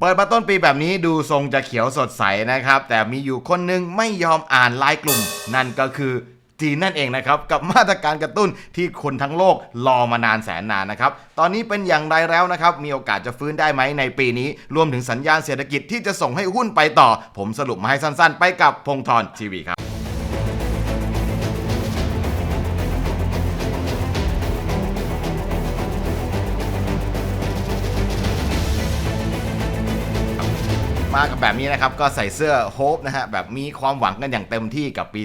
เปิดมาต้นปีแบบนี้ดูทรงจะเขียวสดใสนะครับ แต่มีอยู่คนหนึงไม่ยอมอ่านไลน์กลุ่ม นั่นก็คือจีนนั่นเองนะครับกับมาตรการกระตุ้นที่คนทั้งโลกรอมานานแสนนานนะครับตอนนี้เป็นอย่างไรแล้วนะครับมีโอกาสจะฟื้นได้ไหมในปีนี้ รวมถึงสัญญาณเศรษฐกิจที่จะส่งให้หุ้นไปต่อ ผมสรุปมาให้สั้นๆ ไปกับพงธรทีวีครับ มากับแบบนี้นะครับก็ใส่เสื้อโฮปนะฮะแบบมีความหวังกันอย่างเต็มที่กับปี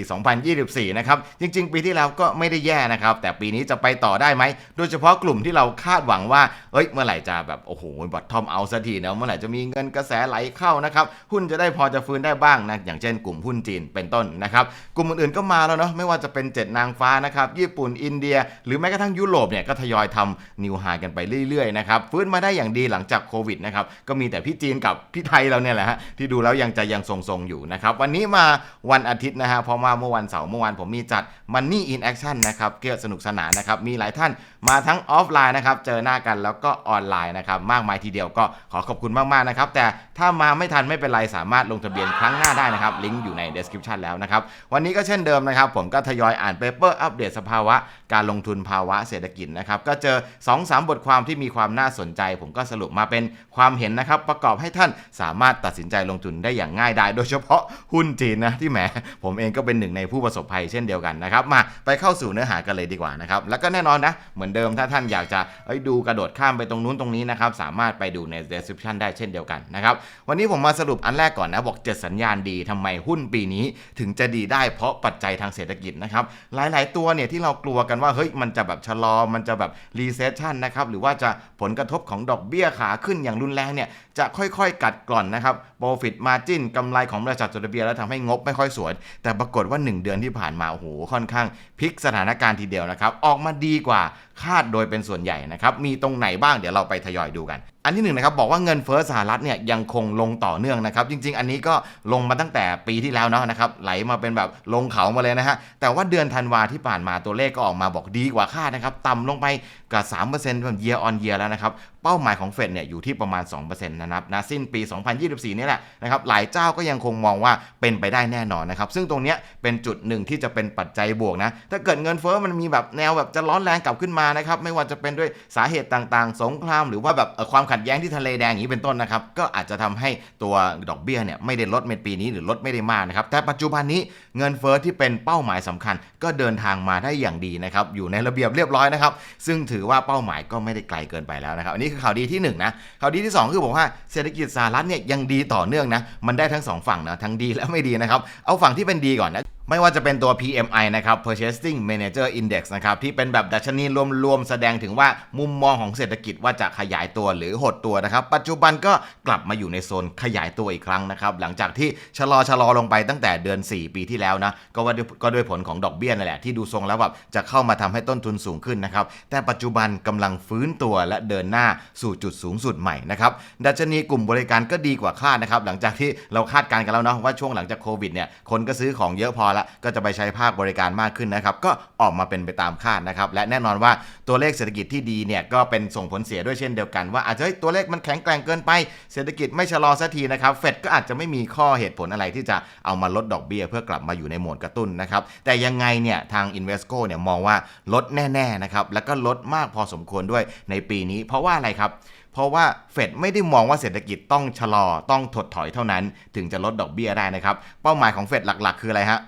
2024 นะครับจริง ๆ ปีที่แล้วก็ไม่ได้แย่นะครับแต่ปีนี้จะไปต่อได้ไหมโดยเฉพาะกลุ่มที่เราคาดหวังว่าเอ้ยเมื่อไหร่จะแบบโอ้โหบอททอมเอาสักทีนะเมื่อไหร่จะมีเงินกระแสไหลเข้านะครับหุ้นจะได้พอจะฟื้นได้บ้างนะอย่างเช่น กลุ่มหุ้นจีนเป็นต้นนะครับกลุ่มอื่นๆก็มาแล้วเนาะไม่ว่าจะเป็นเจ็ดนางฟ้านะครับญี่ปุ่นอินเดีย หรือแม้กระทั่งยุโรปเนี่ยก็ทยอยทำนิวไฮกันไปเรื่อยๆนะครับฟื้นมาได้อย่างดีหลังจากโควิดนะครับก็มีแต่พี่จีนกับพี่ไทยเราเนี่ยแหละฮะที่ดูแล้วยังจะยังทรงๆอยู่นะครับวันนี้มาวันอาทิตย์นะฮะเพอมาเมื่อวันเสาร์เมื่อวานผมมีจัด Money in Action นะครับเกี่ยวสนุกสนานนะครับมีหลายท่านมาทั้งออฟไลน์นะครับเจอหน้ากันแล้วก็ออนไลน์นะครับมากมายทีเดียวก็ขอขอบคุณมากๆนะครับแต่ถ้ามาไม่ทันไม่เป็นไรสามารถลงทะเบียนครั้งหน้าได้นะครับลิงก์อยู่ใน description แล้วนะครับวันนี้ก็เช่นเดิมนะครับผมก็ทยอยอ่านเปเปอร์อัปเดตสภาวะ การลงทุนภาวะเศรษฐกิจนะครับก็เจอ 2-3 บทความที่มีความน่าสนใจ ผมก็สรุปมาเป็นความเห็นนะครับประกอบให้ท่านสามารถตัดสินใจลงทุนได้อย่างง่ายดายโดยเฉพาะหุ้นจีนนะที่แหมผมเองก็เป็นหนึ่งในผู้ประสบภัยเช่นเดียวกันนะครับมาไปเข้าสู่เนื้อหากันเลยดีกว่านะครับแล้วก็แน่นอนนะเหมือนเดิมถ้าท่านอยากจะดูกระโดดข้ามไปตรงนู้นตรงนี้นะครับสามารถไปดูใน description ได้เช่นเดียวกันนะครับวันนี้ผมมาสรุปอันแรกก่อนนะบอกเจ็ดสัญญาณดีทำไมหุ้นปีนี้ถึงจะดีได้เพราะปัจจัยทางเศรษฐกิจนะครับหลาย ๆ ตัวเนี่ยที่เรากลัวกันว่าเฮ้ยมันจะแบบชะลอมันจะแบบ recession นะครับหรือว่าจะผลกระทบของดอกเบี้ยขาขึ้นอย่างรุนแรงเนี่ย จะค่อยๆ กัดกร่อนนะครับ profit margin กำไรของบริษัทจดทะเบียนแล้วทำให้งบไม่ค่อยสวย แต่ปรากฏว่า 1 เดือนที่ผ่านมา โอ้โห ค่อนข้างพลิกสถานการณ์ทีเดียวนะครับ ออกมาดีกว่าคาดโดยเป็นส่วนใหญ่นะครับ มีตรงไหนบ้างเดี๋ยวเราไปทยอยดูกัน อันที่หนึ่งนะครับบอกว่าเงินเฟ้อสหรัฐเนี่ยยังคงลงต่อเนื่องนะครับจริง ๆ อันนี้ก็ลงมาตั้งแต่ปีที่แล้วเนาะนะครับไหลมาเป็นแบบลงเขามาเลยนะฮะแต่ว่าเดือนธันวาที่ผ่านมาตัวเลขก็ออกมาบอกดีกว่าคาดนะครับต่ำลงไปกว่า3%แบบ year on year แล้วนะครับเป้าหมายของเฟดเนี่ยอยู่ที่ประมาณ 2%นะครับนะสิ้นปี 2024 นี่แหละนะครับหลายเจ้าก็ยังคงมองว่าเป็นไปได้แน่นอนนะครับซึ่งตรงเนี้ยเป็นจุดหนึ่งที่จะเป็นปัจจัยบวกนะถ้าเกิดเงินเฟ้อมันมีแบบแนวแบบจะร้อนแรงกลับขึ้นมานะครับไม่ว่าจะเป็นด้วยสาเหตุต่างๆ สงครามหรือว่าแบบความขดแย้งที่ทะเลแดงอย่างนี้เป็นต้นนะครับ ก็อาจจะทำให้ตัวดอกเบี้ยเนี่ยไม่ได้ลดในปีนี้หรือลดไม่ได้มากนะครับ แต่ปัจจุบันนี้เงินเฟ้อที่เป็นเป้าหมายสำคัญ ก็เดินทางมาได้อย่างดีนะครับ อยู่ในระเบียบเรียบร้อยนะครับ ซึ่งถือว่าเป้าหมายก็ไม่ได้ไกลเกินไปแล้วนะครับ อันนี้คือข่าวดีที่หนึ่งนะ ข่าวดีที่สองคือบอกว่าเศรษฐกิจสหรัฐเนี่ยยังดีต่อเนื่องนะ มันได้ทั้งสองฝั่งนะ ทั้งดีและไม่ดีนะครับ เอาฝั่งที่เป็นดีก่อนนะ ไม่ว่าจะเป็นตัว PMI นะครับ Purchasing Manager Index นะครับที่เป็นแบบดัชนีรวมๆ แสดงถึงว่ามุมมองของเศรษฐกิจว่าจะขยายตัวหรือหดตัวนะครับ ปัจจุบันก็กลับมาอยู่ในโซนขยายตัวอีกครั้งนะครับ หลังจากที่ชะลอชะลอลงไปตั้งแต่เดือน 4 ปีที่แล้วนะ ก็ว่าก็ด้วยผลของดอกเบี้ยนั่นแหละที่ดูทรงแล้วแบบจะเข้ามาทำให้ต้นทุนสูงขึ้นนะครับ แต่ปัจจุบันกำลังฟื้นตัวและเดินหน้าสู่จุดสูงสุดใหม่นะครับดัชนีกลุ่มบริการก็ดีกว่าคาดนะครับหลังจากที่เราคาดการณ์กันแล้วเนาะว่าช่วงหลังจากโควิดเนี่ยคนก็ซื้อของเยอะพอละก็จะไปใช้ภาคบริการมากขึ้นนะครับก็ออกมาเป็นไปตามคาดนะครับและแน่นอนว่าตัวเลขเศรษฐกิจที่ดีเนี่ยก็เป็นส่งผลเสียด้วยเช่นเดียวกันว่าอาจจะเฮ้ยตัวเลขมันแข็งแกร่งเกินไป เศรษฐกิจไม่ชะลอสักทีนะครับเฟดก็อาจจะไม่มีข้อเหตุผลอะไรที่จะเอามาลดดอกเบี้ยเพื่อกลับมาอยู่ในโหมดกระตุ้นนะครับแต่ยังไงเนี่ยทาง Invesco เนี่ยมองว่าลดแน่ๆนะครับแล้วก็ลดมากพอสมควรด้วยในปีนี้ เพราะว่าอะไรครับเพราะว่าเฟดไม่ได้มองว่าเศรษฐกิจต้องชะลอต้องถดถอยเท่านั้น ถึงจะลดดอกเบี้ยได้นะครับ เป้าหมายของเฟดหลัก ๆ คืออะไรฮะ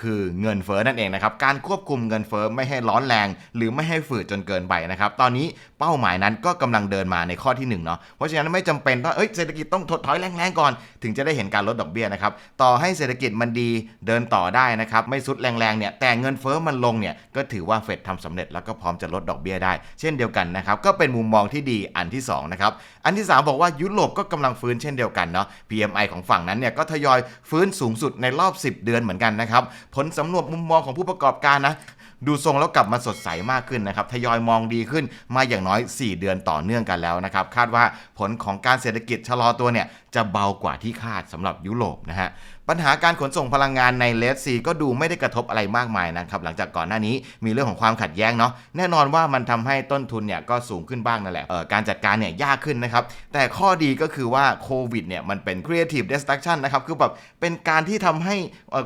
คือเงินเฟ้อนั่นเองนะครับ การควบคุมเงินเฟ้อไม่ให้ร้อนแรง หรือไม่ให้ฝืดจนเกินไปนะครับ ตอนนี้ เป้าหมายนั้นก็กำลังเดินมาในข้อที่1เนาะเพราะฉะนั้นไม่จำเป็นว่าเอ้ยเศรษฐกิจต้องถดถอยแรงๆก่อน ถึงจะได้เห็นการลดดอกเบี้ยนะครับต่อให้เศรษฐกิจมันดีเดินต่อได้นะครับไม่สุดแรงๆเนี่ยแต่เงินเฟ้อมันลงเนี่ยก็ถือว่าเฟดทำสำเร็จแล้วก็พร้อมจะลดดอกเบี้ยได้ เช่นเดียวกันนะครับก็เป็นมุมมองที่ดีอันที่สองนะครับอันที่สามบอกว่ายุโรปก็กำลังฟื้นเช่นเดียวกันเนาะ PMI ของฝั่งนั้นเนี่ยก็ทยอยฟื้นสูงสุดในรอบ 10 เดือนเหมือนกันนะครับผลสำรวจมุมมองของผู้ประกอบการนะ ดูทรงแล้วกลับมาสดใสมากขึ้นนะครับทยอยมองดีขึ้นมาอย่างน้อย 4 เดือนต่อเนื่องกันแล้วนะครับคาดว่าผลของการเศรษฐกิจชะลอตัวเนี่ยจะเบากว่าที่คาดสำหรับยุโรปนะฮะปัญหาการขนส่งพลังงานในเลสซีก็ดูไม่ได้กระทบอะไรมากมายนะครับหลังจากก่อนหน้านี้มีเรื่องของความขัดแย้งเนาะแน่นอนว่ามันทำให้ต้นทุนเนี่ยก็สูงขึ้นบ้างนั่นแหละเอ่อการจัดการเนี่ยยากขึ้นนะครับแต่ข้อดีก็คือว่าโควิดเนี่ยมันเป็น creative destruction นะครับคือแบบเป็นการที่ทำให้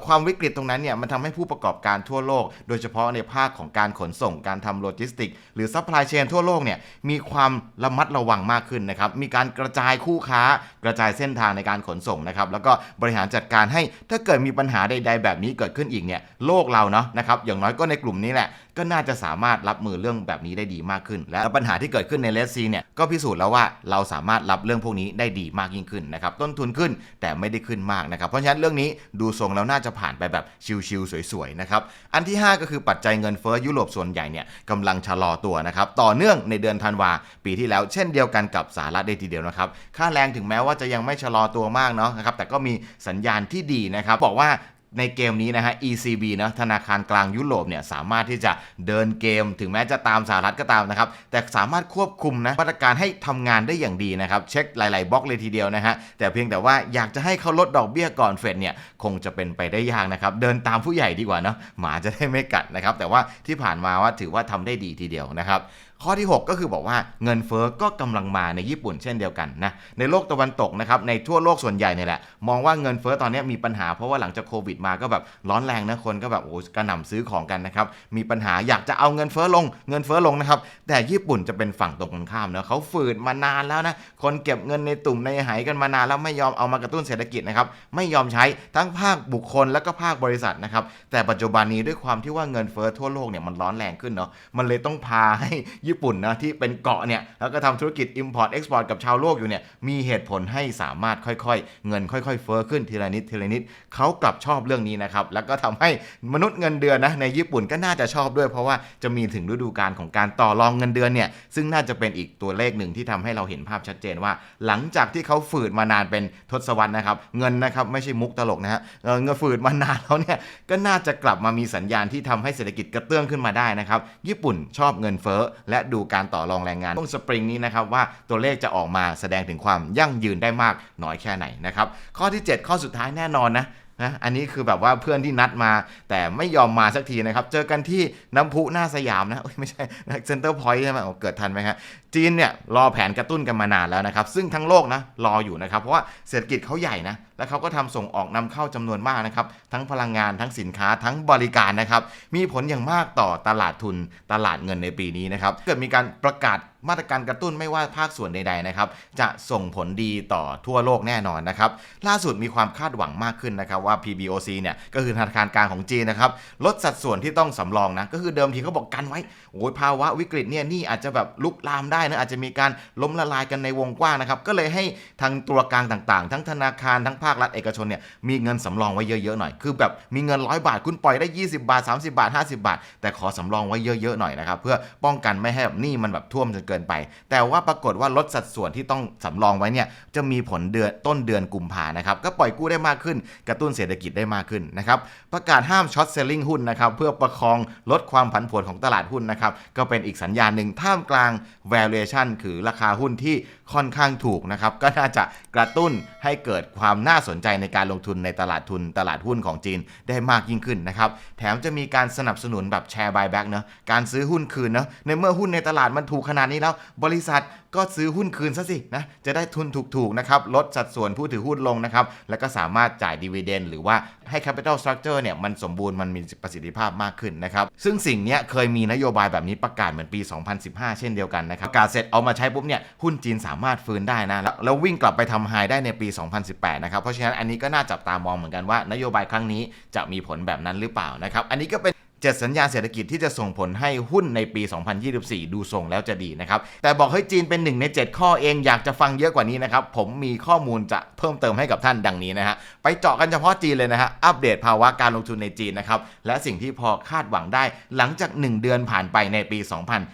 ความวิกฤตตรงนั้นเนี่ยมันทำให้ผู้ประกอบการทั่วโลก โดยเฉพาะในภาคของการขนส่งการทำโลจิสติก หรือ supply chain ทั่วโลกเนี่ยมีความระมัดระวังมากขึ้นนะครับมีการกระจายคู่ค้ากระจายเส้นทางในการขนส่งนะครับแล้วก็บริหารจัดการให้ถ้าเกิดมีปัญหาใด ๆ แบบนี้เกิดขึ้นอีกเนี่ยโลกเราเนาะนะครับอย่างน้อยก็ในกลุ่มนี้แหละ ก็น่าจะสามารถรับมือเรื่องแบบนี้ได้ดีมากขึ้น และปัญหาที่เกิดขึ้นในเลสซีเนี่ยก็พิสูจน์แล้วว่าเราสามารถรับเรื่องพวกนี้ได้ดีมากยิ่งขึ้นนะครับต้นทุนขึ้นแต่ไม่ได้ขึ้นมากนะครับเพราะฉะนั้นเรื่องนี้ดูทรงแล้วน่าจะผ่านไปแบบชิลๆสวยๆนะครับอันที่ 5 ก็คือปัจจัยเงินเฟ้อยุโรปส่วนใหญ่เนี่ยกำลังชะลอตัวนะครับต่อเนื่องในเดือนธันวาปีที่แล้วเช่นเดียวกันกับสหรัฐได้ทีเดียวนะครับค่าแรงถึงแม้ว่าจะยังไม่ชะลอตัวมากเนาะนะครับแต่ก็มีสัญญาณที่ดีนะครับบอกว่า ในเกมนี้นะฮะ ECB นะธนาคารกลางยุโรปเนี่ยสามารถที่จะเดินเกมถึงแม้จะตามสหรัฐก็ตามนะครับ แต่สามารถควบคุมนะมาตรการให้ทำงานได้อย่างดีนะครับ เช็คหลาย ๆบล็อกเลยทีเดียวนะฮะ แต่เพียงแต่ว่าอยากจะให้เขาลดดอกเบี้ยก่อนเฟดเนี่ยคงจะเป็นไปได้ยากนะครับ เดินตามผู้ใหญ่ดีกว่าเนาะหมาจะได้ไม่กัดนะครับ แต่ว่าที่ผ่านมาว่าถือว่าทำได้ดีทีเดียวนะครับ ข้อที่ 6 ก็คือบอกว่าเงินเฟ้อก็กำลังมาในญี่ปุ่นเช่นเดียวกันนะในโลกตะวันตกนะครับในทั่วโลกส่วนใหญ่เนี่ยแหละมองว่าเงินเฟ้อตอนนี้มีปัญหาเพราะว่าหลังจากโควิดมาก็แบบร้อนแรงนะคนก็แบบโอ้กระหน่ำซื้อของกันนะครับมีปัญหาอยากจะเอาเงินเฟ้อลงเงินเฟ้อลงนะครับแต่ญี่ปุ่นจะเป็นฝั่งตรงกันข้ามนะเขาฝืนมานานแล้วนะคนเก็บเงินในตุ่มในไหกันมานานแล้วไม่ยอมเอามากระตุ้นเศรษฐกิจนะครับไม่ยอมใช้ทั้งภาคบุคคลและก็ภาคบริษัทนะครับแต่ปัจจุบันนี้ด้วยความที่ว่าเงินเฟ้อทั่วโลกเนี่ยมันร้อนแรงขึ้นเนาะมันเลยต้องพาให้ญี่ปุ่นนะที่เป็นเกาะเนี่ยแล้วก็ทำธุรกิจ Import Export กับชาวโลกอยู่เนี่ยมีเหตุผลให้สามารถค่อยๆ เงินค่อย ๆ เฟ้อขึ้นทีละนิดทีละนิดเขากลับชอบเรื่องนี้นะครับแล้วก็ทำให้มนุษย์เงินเดือนนะในญี่ปุ่นก็น่าจะชอบด้วย เพราะว่าจะมีถึงฤดูกาลของการต่อรองเงินเดือนเนี่ยซึ่งน่าจะเป็นอีกตัวเลขหนึ่งที่ทำให้เราเห็นภาพชัดเจนว่า หลังจากที่เขาฝืดมานานเป็นทศวรรษนะครับเงินนะครับไม่ใช่มุกตลกนะฮะเอ่อเงินฝืดมานานแล้วเนี่ยก็น่าจะกลับมามีสัญญาณที่ทำให้เศรษฐกิจกระเตื้องขึ้นมาได้นะครับญี่ปุ่นชอบเงินเฟ้อและดูการต่อรองแรงงานช่วงสปริงนี้นะครับว่าตัวเลขจะออกมาแสดงถึงความยั่งยืนได้มากน้อยแค่ไหนนะครับข้อที่ 7 ข้อสุดท้ายแน่นอนนะ นะอันนี้คือแบบว่าเพื่อนที่นัดมา แต่ไม่ยอมมาสักทีนะครับ เจอกันที่น้ำพุหน้าสยามนะเอ้ยไม่ใช่เซ็นเตอร์พอยต์ใช่ไหมเกิดทันไหมฮะจีนเนี่ยรอแผนกระตุ้นกันมานานแล้วนะครับ ซึ่งทั้งโลกนะรออยู่นะครับ เพราะว่าเศรษฐกิจเขาใหญ่นะ แล้วเขาก็ทำส่งออกนำเข้าจำนวนมากนะครับ ทั้งพลังงานทั้งสินค้าทั้งบริการนะครับ มีผลอย่างมากต่อตลาดทุนตลาดเงินในปีนี้นะครับ เกิดมีการประกาศ มาตรการกระตุ้นไม่ว่าภาคส่วนใดๆนะครับจะส่งผลดีต่อทั่วโลกแน่นอนนะครับล่าสุดมีความคาดหวังมากขึ้นนะครับว่า PBOC เนี่ยก็คือธนาคารกลางของจีนนะครับลดสัดส่วนที่ต้องสำรองนะก็คือเดิมทีเขาบอกกันไว้โอ้ยภาวะวิกฤตเนี่ยนี่อาจจะแบบลุกลามได้นะอาจจะมีการล้มละลายกันในวงกว้างนะครับก็เลยให้ทางตัวกลางต่างๆ ทั้งธนาคารทั้งภาครัฐเอกชนเนี่ยมีเงินสำรองไว้เยอะๆหน่อย คือแบบมีเงินร้อยบาทคุณปล่อยได้ 20 บาท 30 บาท 50 บาท แต่ขอสำรองไว้เยอะๆหน่อยนะครับเพื่อป้องกันไม่ให้แบบนี้มันแบบท่วมจนเกินไป แต่ว่าปรากฏว่าลดสัดส่วนที่ต้องสำรองไว้เนี่ยจะมีผลเดือนต้นเดือนกุมภานะครับก็ปล่อยกู้ได้มากขึ้น กระตุ้นเศรษฐกิจได้มากขึ้นนะครับประกาศห้ามช็อตเซลลิงหุ้นนะครับเพื่อประคองลดความผันผวนของตลาดหุ้นนะครับก็เป็นอีกสัญญาณหนึ่งท่ามกลาง valuation คือราคาหุ้นที่ค่อนข้างถูกนะครับก็น่าจะกระตุ้นให้เกิดความน่าสนใจในการลงทุนในตลาดทุนตลาดหุ้นของจีนได้มากยิ่งขึ้นนะครับแถมจะมีการสนับสนุนแบบแชร์บายแบ็กเนาะการซื้อหุ้นคืนเนาะในเมื่อหุ้นในตลาดมันถูกขนาดนี้นี้แล้ว บริษัทก็ซื้อหุ้นคืนซะสินะจะได้ทุนถูกๆนะครับลดสัดส่วนผู้ถือหุ้นลงนะครับแล้วก็สามารถจ่ายดีเวเดนหรือว่าให้ Capital Structure เนี่ยมันสมบูรณ์มันมีประสิทธิภาพมากขึ้นนะครับซึ่งสิ่งนี้เคยมีนโยบายแบบนี้ประกาศเหมือนปี 2015 เช่นเดียวกันนะครับประกาศเสร็จเอามาใช้ปุ๊บเนี่ยหุ้นจีนสามารถฟื้นได้นะแล้วแล้ววิ่งกลับไปทำไฮได้ในปี 2018 นะครับเพราะฉะนั้นอันนี้ก็น่าจับตามองเหมือนกันว่านโยบายครั้งนี้จะมีผลแบบนั้นหรือเปล่านะครับอันนี้ก็เป็น เจ็ดสัญญาณเศรษฐกิจที่จะส่งผลให้หุ้นในปี 2024 ดูทรงแล้วจะดีนะครับ แต่บอกให้จีนเป็นหนึ่งใน 7 ข้อเองอยากจะฟังเยอะกว่านี้นะครับ ผมมีข้อมูลจะเพิ่มเติมให้กับท่านดังนี้นะฮะ ไปเจาะกันเฉพาะจีนเลยนะฮะ อัปเดตภาวะการลงทุนในจีนนะครับ และสิ่งที่พอคาดหวังได้หลังจาก 1 เดือนผ่านไปในปี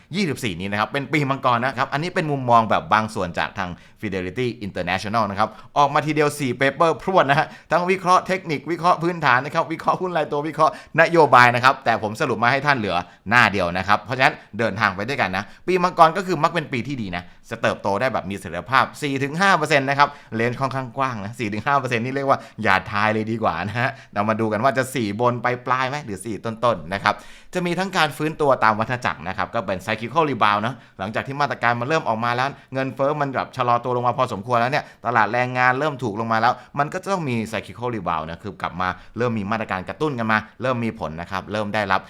2024 นี้นะครับ เป็นปีมังกรนะครับ อันนี้เป็นมุมมองแบบบางส่วนจากทาง Fidelity International นะครับ ออกมาทีเดียว 4 paper พรวดนะฮะ ทั้งวิเคราะห์เทคนิค วิเคราะห์พื้นฐานนะครับ วิเคราะห์หุ้นรายตัว วิเคราะห์นโยบายนะครับแต่ผมสรุปมาให้ท่านเหลือหน้าเดียวนะครับ เพราะฉะนั้นเดินทางไปด้วยกันนะ ปีมังกรก็คือมักเป็นปีที่ดีนะจะเติบโตได้แบบมีเสถียรภาพ 4-5%นะครับเลนส์ค่อนข้างกว้างนะ 4-5%นี่เรียกว่าอย่าทายเลยดีกว่านะฮะเรามาดูกันว่าจะ 4 บนไปปลายไหมหรือ 4 ต้นๆนะครับจะมีทั้งการฟื้นตัวตามวัฏจักรนะครับก็เป็น cyclical rebound นะหลังจากที่มาตรการมันเริ่มออกมาแล้ว เงินเฟ้อมันแบบชะลอตัวลงมาพอสมควรแล้วเนี่ยตลาดแรงงานเริ่มถูกลงมาแล้ว มันก็จะต้องมี cyclical rebound นะคือกลับมาเริ่มมีมาตรการกระตุ้นกันมา เริ่มมีผลนะครับเริ่มได้รับ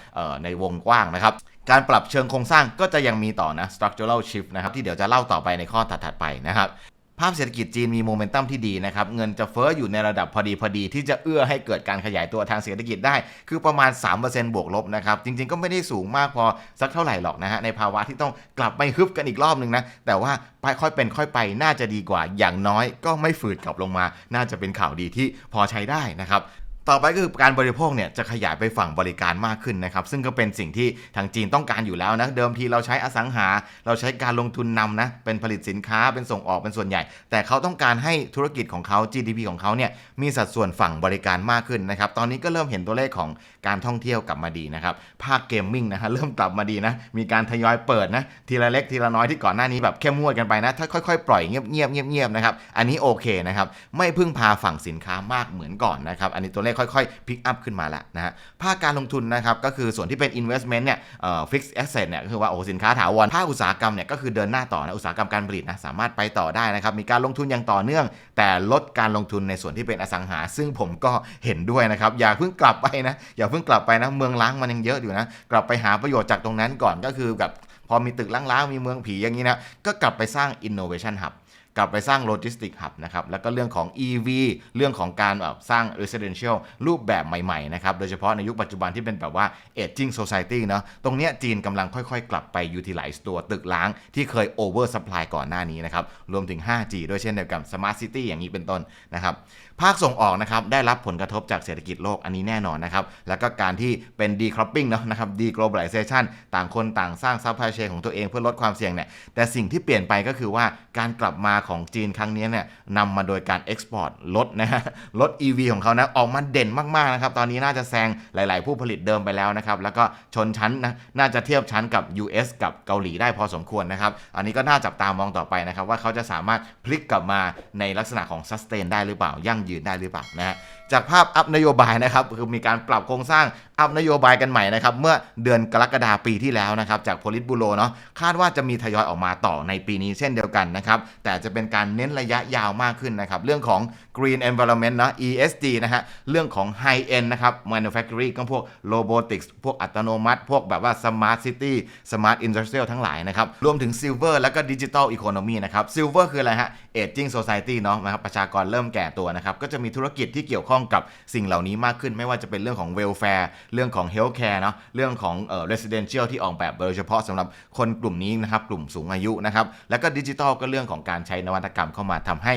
ในวงกว้างนะครับการปรับเชิงโครงสร้างก็จะยังมีต่อนะ structural shift นะครับที่เดี๋ยวจะเล่าต่อไปในข้อถัดๆไปนะครับภาพเศรษฐกิจจีนมีโมเมนตัมที่ดีนะครับ เงินจะเฟ้ออยู่ในระดับพอดีพอดีที่จะเอื้อให้เกิดการขยายตัวทางเศรษฐกิจได้ คือประมาณ 3%บวกลบนะครับ จริงๆก็ไม่ได้สูงมากพอสักเท่าไหร่หรอกนะฮะ ในภาวะที่ต้องกลับไปฮึบกันอีกรอบหนึ่งนะ แต่ว่าไปค่อยเป็นค่อยไปน่าจะดีกว่าอย่างน้อยก็ไม่ฝืดกลับลงมา น่าจะเป็นข่าวดีที่พอใช้ได้นะครับ ต่อไปก็คือการบริโภคเนี่ยจะขยายไปฝั่งบริการมากขึ้นนะครับ ซึ่งก็เป็นสิ่งที่ทางจีนต้องการอยู่แล้วนะเดิมทีเราใช้อสังหา เราใช้การลงทุนนำนะเป็นผลิตสินค้าเป็นส่งออกเป็นส่วนใหญ่ แต่เขาต้องการให้ธุรกิจของเขา GDP ของเขาเนี่ยมีสัดส่วนฝั่งบริการมากขึ้นนะครับ ตอนนี้ก็เริ่มเห็นตัวเลขของการท่องเที่ยวกลับมาดีนะครับภาคเกมมิ่งนะฮะเริ่มกลับมาดีนะมีการทยอยเปิดนะทีละเล็กทีละน้อยที่ก่อนหน้านี้แบบเข้มงวดกันไปนะถ้าค่อยๆ ปล่อยเงียบเงียบเงียบเงียบนะครับอันนี้โอเคนะครับไม่พึ่งพาฝั่งสินค้ามากเหมือนก่อนนะครับอันนี้ตัวเลขค่อยๆพิกอัพขึ้นมาแล้วนะฮะภาคการลงทุนนะครับก็คือส่วนที่เป็น investment เนี่ยเอ่อ fixed asset เนี่ยก็คือว่าโอ้สินค้าถาวรภาคอุตสาหกรรมเนี่ยก็คือเดินหน้าต่อนะอุตสาหกรรมการผลิตนะสามารถไปต่อได้นะครับมีการลงทุนอย่างต่อเนื่อง แต่ลดการลงทุนในส่วนที่เป็นอสังหา ซึ่งผมก็เห็นด้วยนะครับอย่าเพิ่งกลับไปนะอย่าเพิ่งกลับไปนะเมืองล้างมันยังเยอะอยู่นะกลับไปหาประโยชน์จากตรงนั้นก่อนก็คือแบบพอมีตึกล้างๆมีเมืองผีอย่างนี้นะก็กลับไปสร้าง innovation hub กลับไปสร้างโลจิสติกหับนะครับแล้วก็เรื่องของ EV เรื่องของการแบบสร้าง residential รูปแบบใหม่ๆนะครับโดยเฉพาะในยุคปัจจุบันที่เป็นแบบว่า aging society เนาะตรงเนี้ยจีนกำลังค่อยๆ กลับไป utilize ตัวตึกล้างที่เคย over supply ก่อนหน้านี้นะครับรวมถึง 5G ด้วยเช่นเดียวกับ smart city อย่างนี้เป็นต้นนะครับภาคส่งออกนะครับได้รับผลกระทบจากเศรษฐกิจโลกอันนี้แน่นอนนะครับ แล้วก็การที่เป็น decoupling เนาะนะครับ deglobalization ต่างคนต่างสร้าง supply chain ของตัวเองเพื่อลดความเสี่ยงเนี่ยแต่สิ่งที่เปลี่ยนไปก็คือว่าการกลับมาของจีนครั้งนี้เนี่ยนำมาโดยการ export ลดนะฮะลด EV ของเขานะออกมาเด่นมากๆนะครับตอนนี้น่าจะแซงหลาย ๆ ผู้ผลิตเดิมไปแล้วนะครับแล้วก็ชนชั้นนะน่าจะเทียบชั้นกับ US กับเกาหลีได้พอสมควรนะครับอันนี้ก็น่าจับตามองต่อไปนะครับว่าเขาจะสามารถพลิกกลับมาในลักษณะของ sustain ได้หรือเปล่ายั่งยืนได้หรือเปล่านะฮะจากภาพอัพนโยบายนะครับคือมีการปรับโครงสร้างอัพนโยบายกันใหม่นะครับเมื่อเดือนกรกฎาปีที่แล้วนะครับจากโพลิตบูโรเนาะคาดว่าจะมีทยอยออกมาต่อในปีนี้เช่นเดียวกันนะครับแต่จะเป็นการเน้นระยะยาวมากขึ้นนะครับเรื่องของ Green Environment นะ ESG นะฮะเรื่องของ High End นะครับ Manufacturing ก็พวก Robotics พวกอัตโนมัติ พวกแบบว่า Smart City Smart Industrial ทั้งหลายนะครับรวมถึง Silver แล้วก็ Digital Economy นะครับ Silver คืออะไรฮะ Aging Society เนาะนะครับประชากรเริ่มแก่ตัวนะครับก็จะมีธุรกิจที่เกี่ยวข้องกับสิ่งเหล่านี้มากขึ้น ไม่ว่าจะเป็นเรื่องของ welfare เรื่องของ healthcare เนาะเรื่องของเอ่อ residential ที่ออกแบบโดยเฉพาะสำหรับคนกลุ่มนี้นะครับกลุ่มสูงอายุนะครับแล้วก็ดิจิทัลก็เรื่องของการใช้นวัตกรรมเข้ามาทำให้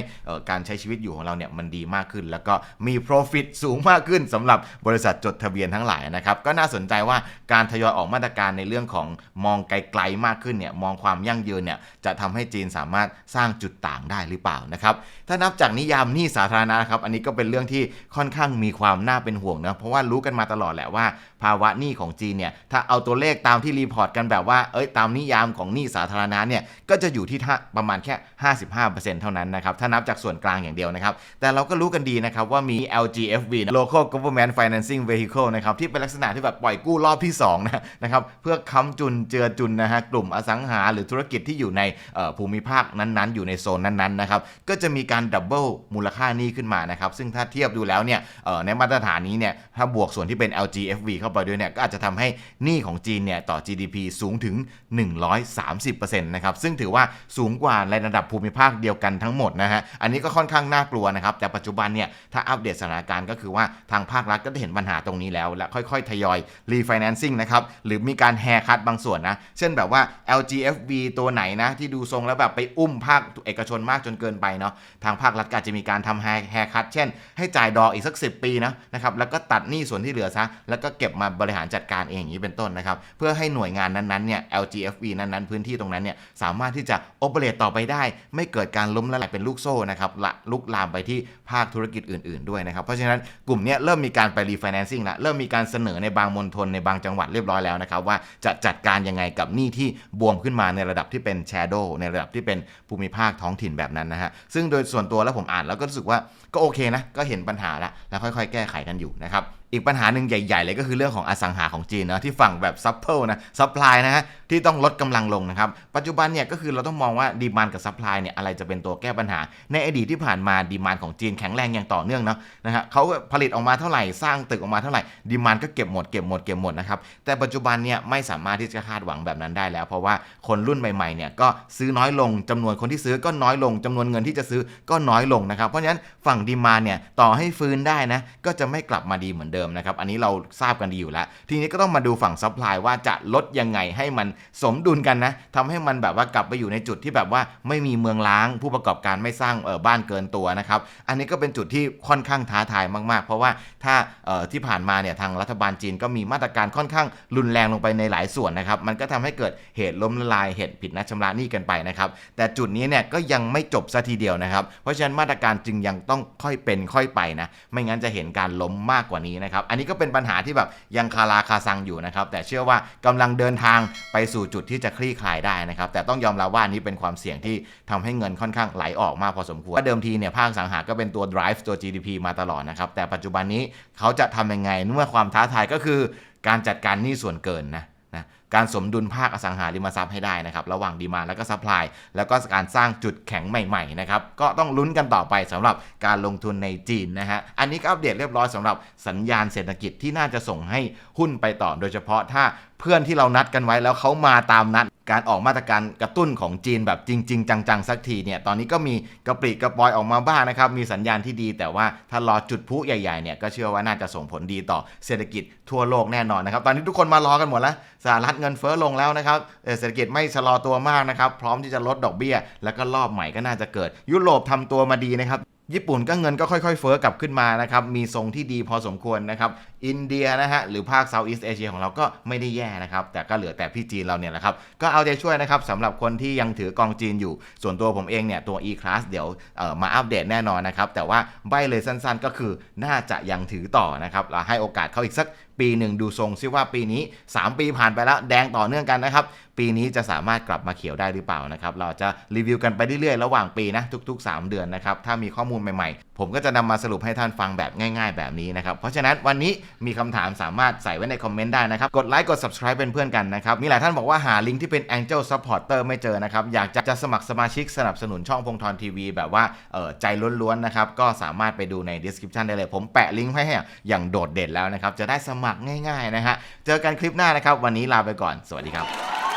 การใช้ชีวิตอยู่ของเราเนี่ยมันดีมากขึ้น แล้วก็มี profit สูงมากขึ้นสำหรับบริษัทจดทะเบียนทั้งหลายนะครับก็น่าสนใจว่าการทยอยออกมาตรการในเรื่องของมองไกลๆมากขึ้นเนี่ยมองความยั่งยืนเนี่ยจะทำให้จีนสามารถสร้างจุดต่างได้หรือเปล่านะครับถ้านับจากนิยามหนี้สาธารณะนะครับอันนี้ก็เป็นเรื่องที่ค่อนข้างมีความน่าเป็นห่วงนะเพราะว่ารู้กันมาตลอดแหละว่า ภาวะหนี้ของจีนเนี่ยถ้าเอาตัวเลขตามที่รีพอร์ตกันแบบว่าเอ้ยตามนิยามของหนี้สาธารณะเนี่ยก็จะอยู่ที่ท่าประมาณแค่ 55%เท่านั้นนะครับถ้านับจากส่วนกลางอย่างเดียวนะครับแต่เราก็รู้กันดีนะครับว่ามี LGFV Local Government Financing Vehicle นะครับที่เป็นลักษณะที่แบบปล่อยกู้รอบที่2นะนะครับเพื่อค้ำจุนเจือจุนนะฮะกลุ่มอสังหาหรือธุรกิจที่อยู่ในภูมิภาคนั้นๆ อยู่ในโซนนั้นๆนะครับก็จะมีการดับเบิลมูลค่าหนี้ขึ้นมานะครับซึ่งถ้าเทียบดูแล้วเนี่ยในมาตรฐานนี้เนี่ยถ้าบวกส่วนที่เป็น LGFV เข้าไปด้วยเนี่ยก็อาจจะทำให้หนี้ของจีนเนี่ยต่อ GDP สูงถึง 130%นะครับซึ่งถือว่าสูงกว่าในระดับภูมิภาคเดียวกันทั้งหมดนะฮะอันนี้ก็ค่อนข้างน่ากลัวนะครับแต่ปัจจุบันเนี่ยถ้าอัปเดตสถานการณ์ก็คือว่าทางภาครัฐก็ได้เห็นปัญหาตรงนี้แล้ว และค่อยๆ ทยอย refinancing นะครับหรือมีการแฮร์คัตบางส่วนนะเช่นแบบว่า LGFV ตัวไหนนะที่ดูทรงแล้วแบบไปอุ้มภาคเอกชนมากจนเกินไปเนาะทางภาครัฐก็จะมีการทำแฮร์คัตเช่น ให้จ่ายดอกออีกสัก 10 ปีนะนะครับแล้วก็ตัดหนี้ส่วนที่เหลือซะแล้วก็เก็บมาบริหารจัดการเองอย่างนี้เป็นต้นนะครับเพื่อให้หน่วยงานนั้นๆเนี่ย LGFV นั้นๆพื้นที่ตรงนั้นเนี่ยสามารถที่จะโอเปเรตต่อไปได้ ไม่เกิดการล้มละลายเป็นลูกโซ่นะครับละลุกลามไปที่ภาคธุรกิจอื่น ๆด้วยนะครับเพราะฉะนั้นกลุ่มเนี้ยเริ่มมีการไปรีไฟแนนซิ่งละเริ่มมีการเสนอในบางมณฑลในบางจังหวัดเรียบร้อยแล้วนะครับว่าจะจัดการยังไงกับหนี้ที่บวมขึ้นมาในระดับที่เป็นแชโดในระดับที่เป็นภูมิภาคท้องถิ่นแบบนั้นนะฮะซึ่งโดยส่วนตัวแล้วผมอ่านแล้วก็รู้สึกว่าก็โอเคนะก็เห็นปัญหาละแล้วค่อยๆ แก้ไขกันอยู่นะครับ อีกปัญหาหนึ่งใหญ่ ๆ เลยก็คือเรื่องของอสังหาของจีนนะที่ฝั่งแบบซัพเพลนะซัพพลายนะฮะที่ต้องลดกำลังลงนะครับปัจจุบันเนี่ยก็คือเราต้องมองว่าดีมานกับซัพพลายเนี่ยอะไรจะเป็นตัวแก้ปัญหา ในอดีตที่ผ่านมาดีมานของจีนแข็งแรงอย่างต่อเนื่องเนาะนะฮะเขาผลิตออกมาเท่าไหร่สร้างตึกออกมาเท่าไหร่ดีมานก็เก็บหมดเก็บหมดเก็บหมดนะครับแต่ปัจจุบันเนี่ยไม่สามารถที่จะคาดหวังแบบนั้นได้แล้ว เพราะว่าคนรุ่นใหม่ๆเนี่ยก็ซื้อน้อยลงจำนวนคนที่ซื้อก็น้อยลงจำนวนเงินที่จะซื้อก็น้อยลงนะครับเพราะฉะนั้นฝั่งดีมานเนี่ยต่อให้ฟื้นได้นะก็จะไม่กลับมาดีเหมือนเดิมนะครับ อันนี้เราทราบกันดีอยู่แล้ว ทีนี้ก็ต้องมาดูฝั่งซัพพลายว่าจะลดยังไงให้มันสมดุลกันนะทำให้มันแบบว่ากลับไปอยู่ในจุดที่แบบว่าไม่มีเมืองล้าง ผู้ประกอบการไม่สร้างเออบ้านเกินตัวนะครับ อันนี้ก็เป็นจุดที่ค่อนข้างท้าทายมาก ๆ เพราะว่าถ้าเออที่ผ่านมาเนี่ยทางรัฐบาลจีนก็มีมาตรการค่อนข้างรุนแรงลงไปในหลายส่วนนะครับ มันก็ทำให้เกิดเหตุล้มละลายเหตุผิดนัดชำระหนี้กันไปนะครับแต่จุดนี้เนี่ยก็ยังไม่จบซะทีเดียวนะครับ เพราะฉะนั้นมาตรการจึงยังต้องค่อยเป็นค่อยไปนะไม่งั้นจะเห็นการล้มมากกว่านี้นะครับ อันนี้ก็เป็นปัญหาที่แบบยังคาราคาซังอยู่นะครับ แต่เชื่อว่ากำลังเดินทางไปสู่จุดที่จะคลี่คลายได้นะครับ แต่ต้องยอมรับว่านี้เป็นความเสี่ยงที่ทำให้เงินค่อนข้างไหลออกมากพอสมควรว่าเดิมทีเนี่ยภาคสังหาก็เป็นตัว drive ตัว GDP มาตลอดนะครับ แต่ปัจจุบันนี้เขาจะทำยังไงเมื่อความท้าทายก็คือการจัดการหนี้ส่วนเกินนะนะ การสมดุลภาคอสังหาริมทรัพย์ให้ได้นะครับระหว่างดีมาแล้วก็ซัพพลายแล้วก็การสร้างจุดแข็งใหม่ๆนะครับก็ต้องลุ้นกันต่อไปสำหรับการลงทุนในจีนนะฮะอันนี้ก็อัปเดตเรียบร้อยสำหรับสัญญาณเศรษฐกิจที่น่าจะส่งให้หุ้นไปต่อ โดยเฉพาะถ้าเพื่อนที่เรานัดกันไว้แล้วเขามาตามนัดการออกมาตรการกระตุ้นของจีนแบบจริง ๆ จัง ๆ สักทีเนี่ย ตอนนี้ก็มีกระปริกระปอยออกมาบ้างนะครับ มีสัญญาณที่ดี แต่ว่าถ้ารอจุดพุใหญ่ ๆ เนี่ย ก็เชื่อว่าน่าจะส่งผลดีต่อเศรษฐกิจทั่วโลกแน่นอนนะครับ ตอนนี้ทุกคนมารอกันหมดแล้ว สหรัฐเงินเฟ้อลงแล้วนะครับเศรษฐกิจไม่ชะลอตัวมากนะครับพร้อมที่จะลดดอกเบี้ย แล้วก็รอบใหม่ก็น่าจะเกิด ยุโรปทำตัวมาดีนะครับญี่ปุ่นก็เงินก็ค่อยๆ เฟ้อกลับขึ้นมานะครับ มีทรงที่ดีพอสมควรนะครับ อินเดียนะฮะ หรือภาคเซาท์อีสเอเชียของเราก็ไม่ได้แย่นะครับ แต่ก็เหลือแต่พี่จีนเราเนี่ยแหละครับ ก็เอาใจช่วยนะครับสำหรับคนที่ยังถือกองจีนอยู่ ส่วนตัวผมเองเนี่ยตัว e-class เดี๋ยวมาอัปเดตแน่นอนนะครับ แต่ว่าใบเลยสั้นๆ ก็คือน่าจะยังถือต่อนะครับเราให้โอกาสเขาอีกสัก ปีหนึ่งดูทรงซิว่าปีนี้ 3 ปีผ่านไปแล้วแดงต่อเนื่องกันนะครับ ปีนี้จะสามารถกลับมาเขียวได้หรือเปล่านะครับ เราจะรีวิวกันไปเรื่อยๆ ระหว่างปีนะทุก ๆ 3 เดือนนะครับ ถ้ามีข้อมูลใหม่ๆ ผมก็จะนำมาสรุปให้ท่านฟังแบบง่าย ๆ แบบนี้นะครับ เพราะฉะนั้นวันนี้มีคำถามสามารถใส่ไว้ในคอมเมนต์ได้นะครับ กดไลค์กด subscribe เป็นเพื่อนกันนะครับ มีหลายท่านบอกว่าหาลิงก์ที่เป็น Angel Supporter ไม่เจอนะครับ อยากจะจะสมัครสมาชิกสนับสนุนช่องพงทรทีวีแบบว่าเออใจล้วนๆนะครับ ก็สามารถไปดูใน description ได้เลย ผมแปะลิงก์ไว้ให้อย่างโดดเด่นแล้วนะครับ จะได้สมัครง่ายๆนะฮะ เจอกันคลิปหน้านะครับ วันนี้ลาไปก่อน สวัสดีครับ